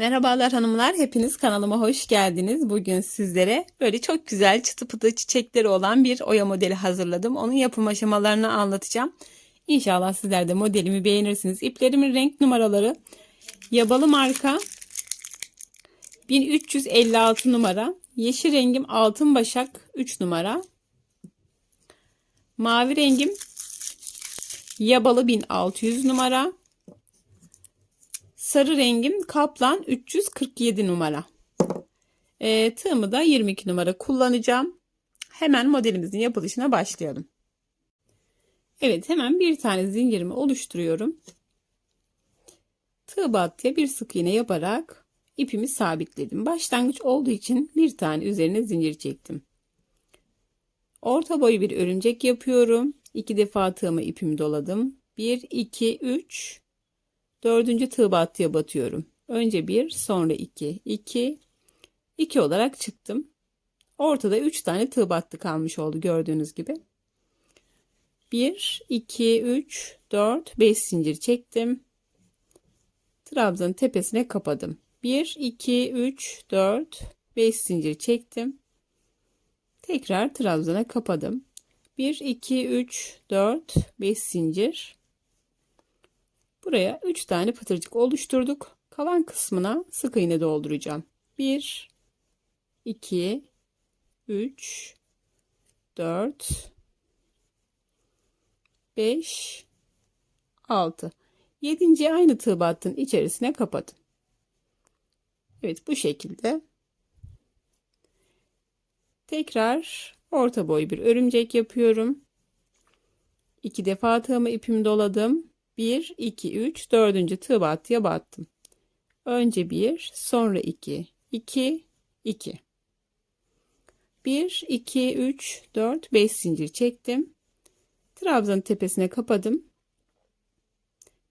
Merhabalar hanımlar, hepiniz kanalıma hoş geldiniz. Bugün sizlere böyle çok güzel çıtı pıtı çiçekleri olan bir oya modeli hazırladım. Onun yapım aşamalarını anlatacağım. İnşallah sizler de modelimi beğenirsiniz. İplerimin renk numaraları Yabalı marka 1356 numara. Yeşil rengim altın başak 3 numara. Mavi rengim Yabalı 1600 numara. Sarı rengim kaplan 347 numara. E, tığımı da 22 numara kullanacağım. Hemen modelimizin yapılışına başlayalım. Evet hemen bir tane zincirimi oluşturuyorum. Tığ battıya bir sık iğne yaparak ipimi sabitledim. Başlangıç olduğu için bir tane üzerine zincir çektim. Orta boyu bir örümcek yapıyorum. İki defa tığımı ipimi doladım. 1, 2, 3, Dördüncü tığ battıya batıyorum. Önce bir, sonra iki, iki, iki olarak çıktım. Ortada üç tane tığ battı kalmış oldu gördüğünüz gibi. Bir, iki, üç, dört, beş zincir çektim. Trabzanın tepesine kapadım. Bir, iki, üç, dört, beş zincir çektim. Tekrar trabzana kapadım. 1 2 3 4 5 zincir Buraya 3 tane pıtırcık oluşturduk. Kalan kısmına sık iğne dolduracağım. 1 2 3 4 5 6 7. aynı tığ battın içerisine kapatın. Evet bu şekilde. Tekrar orta boy bir örümcek yapıyorum. İki defa tığımı ipimi doladım. 1, 2, 3, 4. tığ battıya battım. Önce 1, sonra 2, 2, 2. 1, 2, 3, 4, 5 zincir çektim. Trabzanın tepesine kapadım.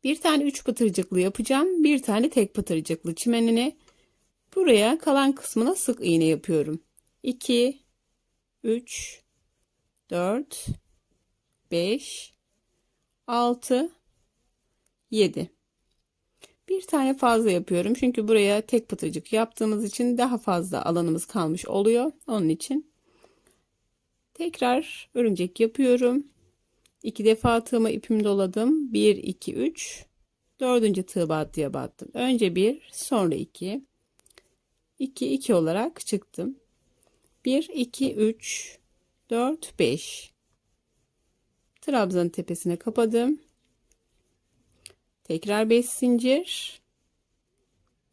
Bir tane 3 pıtırcıklı yapacağım. Bir tane tek pıtırcıklı çimenine. Buraya kalan kısmına sık iğne yapıyorum. 2, 3, 4, 5, 6, 7. Bir tane fazla yapıyorum. Çünkü buraya tek pıtırcık yaptığımız için daha fazla alanımız kalmış oluyor. Onun için tekrar örümcek yapıyorum. İki defa tığıma ipimi doladım. 1, 2, 3. Dördüncü tığ battıya battım. Önce 1, sonra 2. 2, 2 olarak çıktım. 1, 2, 3, 4, 5. Trabzanın tepesine kapadım. Tekrar 5 zincir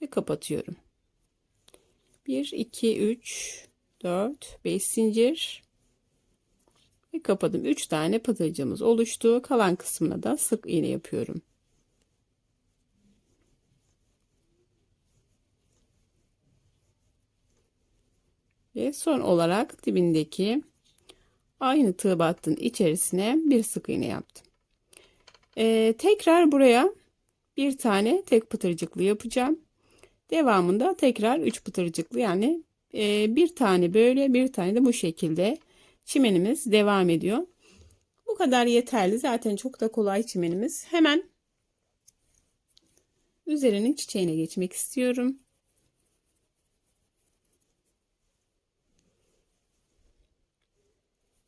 ve kapatıyorum. 1 2 3 4 5 zincir ve kapadım. 3 tane pıtırcığımız oluştu. Kalan kısmına da sık iğne yapıyorum. Ve son olarak dibindeki aynı tığ battın içerisine bir sık iğne yaptım. Ee, tekrar buraya bir tane tek pıtırcıklı yapacağım. Devamında tekrar 3 pıtırcıklı yani e, bir tane böyle bir tane de bu şekilde çimenimiz devam ediyor. Bu kadar yeterli. Zaten çok da kolay çimenimiz. Hemen üzerinin çiçeğine geçmek istiyorum.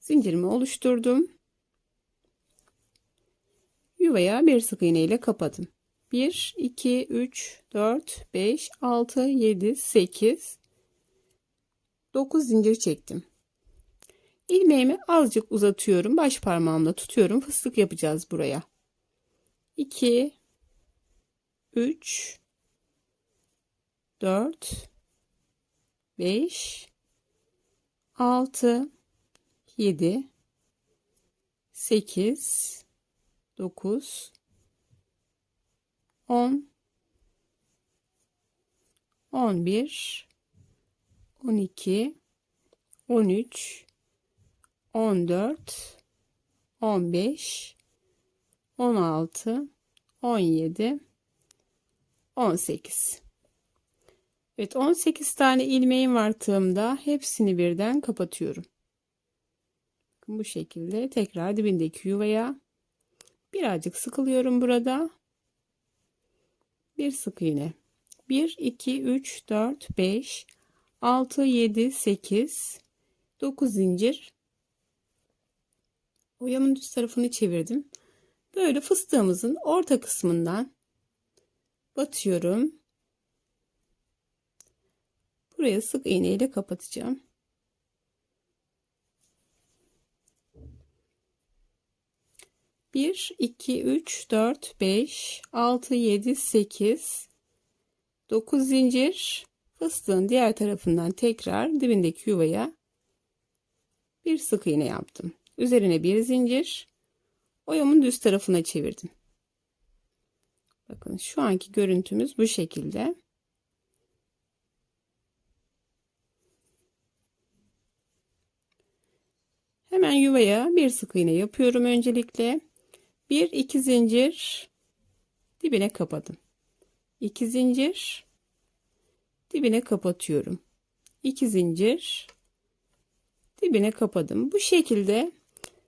Zincirimi oluşturdum. Yuvaya bir sık iğne ile kapadım. 1, 2, 3, 4, 5, 6, 7, 8, 9 zincir çektim. İlmeğimi azıcık uzatıyorum. Baş parmağımla tutuyorum. Fıstık yapacağız buraya. 2, 3, 4, 5, 6, 7, 8, 9, 10 11 12 13 14 15 16 17 18 Evet 18 tane ilmeğim var tığımda. Hepsini birden kapatıyorum. Bu şekilde tekrar dibindeki yuvaya birazcık sıkılıyorum burada bir sık iğne 1, 2, 3, 4, 5, 6, 7, 8, 9 zincir. Oyamın düz tarafını çevirdim. Böyle fıstığımızın orta kısmından batıyorum. Buraya sık iğne ile kapatacağım. Bir, iki, üç, dört, beş, altı, yedi, sekiz, dokuz zincir. Fıstığın diğer tarafından tekrar dibindeki yuvaya bir sık iğne yaptım. Üzerine bir zincir. Oyamın düz tarafına çevirdim. Bakın şu anki görüntümüz bu şekilde. Hemen yuvaya bir sık iğne yapıyorum öncelikle. Bir iki zincir dibine kapadım. İki zincir dibine kapatıyorum. İki zincir dibine kapadım. Bu şekilde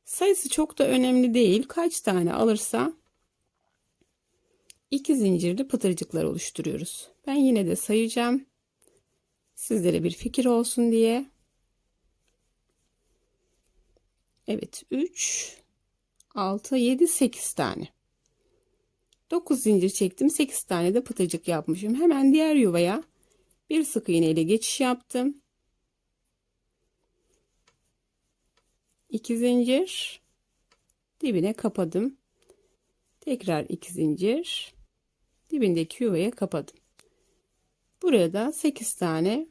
sayısı çok da önemli değil. Kaç tane alırsa iki zincirli pıtırcıklar oluşturuyoruz. Ben yine de sayacağım. Sizlere bir fikir olsun diye. Evet 3 6 7 8 tane. 9 zincir çektim. 8 tane de pıtırcık yapmışım. Hemen diğer yuvaya bir sık iğne ile geçiş yaptım. 2 zincir dibine kapadım. Tekrar 2 zincir dibindeki yuvaya kapadım. Buraya da 8 tane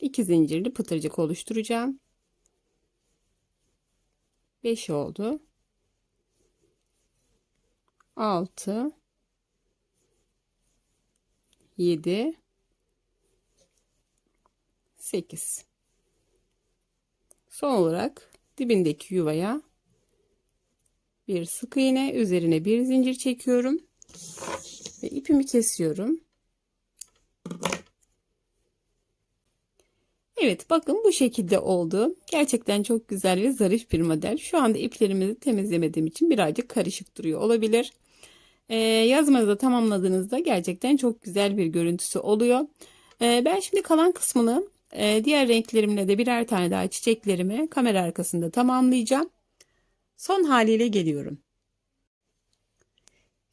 2 zincirli pıtırcık oluşturacağım. 5 oldu. 6 7 8 Son olarak dibindeki yuvaya bir sık iğne üzerine bir zincir çekiyorum ve ipimi kesiyorum. Evet bakın bu şekilde oldu. Gerçekten çok güzel ve zarif bir model. Şu anda iplerimizi temizlemediğim için birazcık karışık duruyor olabilir. Ee, yazmanızı tamamladığınızda gerçekten çok güzel bir görüntüsü oluyor. Ee, ben şimdi kalan kısmını e, diğer renklerimle de birer tane daha çiçeklerimi kamera arkasında tamamlayacağım. Son haliyle geliyorum.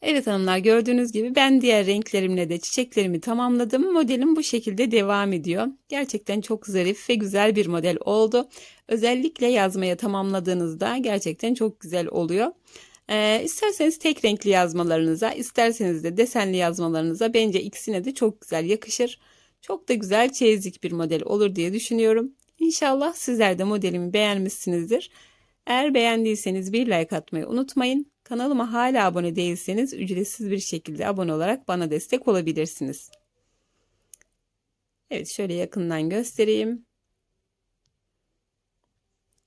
Evet hanımlar gördüğünüz gibi ben diğer renklerimle de çiçeklerimi tamamladım. Modelim bu şekilde devam ediyor. Gerçekten çok zarif ve güzel bir model oldu. Özellikle yazmaya tamamladığınızda gerçekten çok güzel oluyor. Ee, isterseniz tek renkli yazmalarınıza, isterseniz de desenli yazmalarınıza bence ikisine de çok güzel yakışır. Çok da güzel çeyizlik bir model olur diye düşünüyorum. İnşallah sizler de modelimi beğenmişsinizdir. Eğer beğendiyseniz bir like atmayı unutmayın. Kanalıma hala abone değilseniz ücretsiz bir şekilde abone olarak bana destek olabilirsiniz. Evet şöyle yakından göstereyim.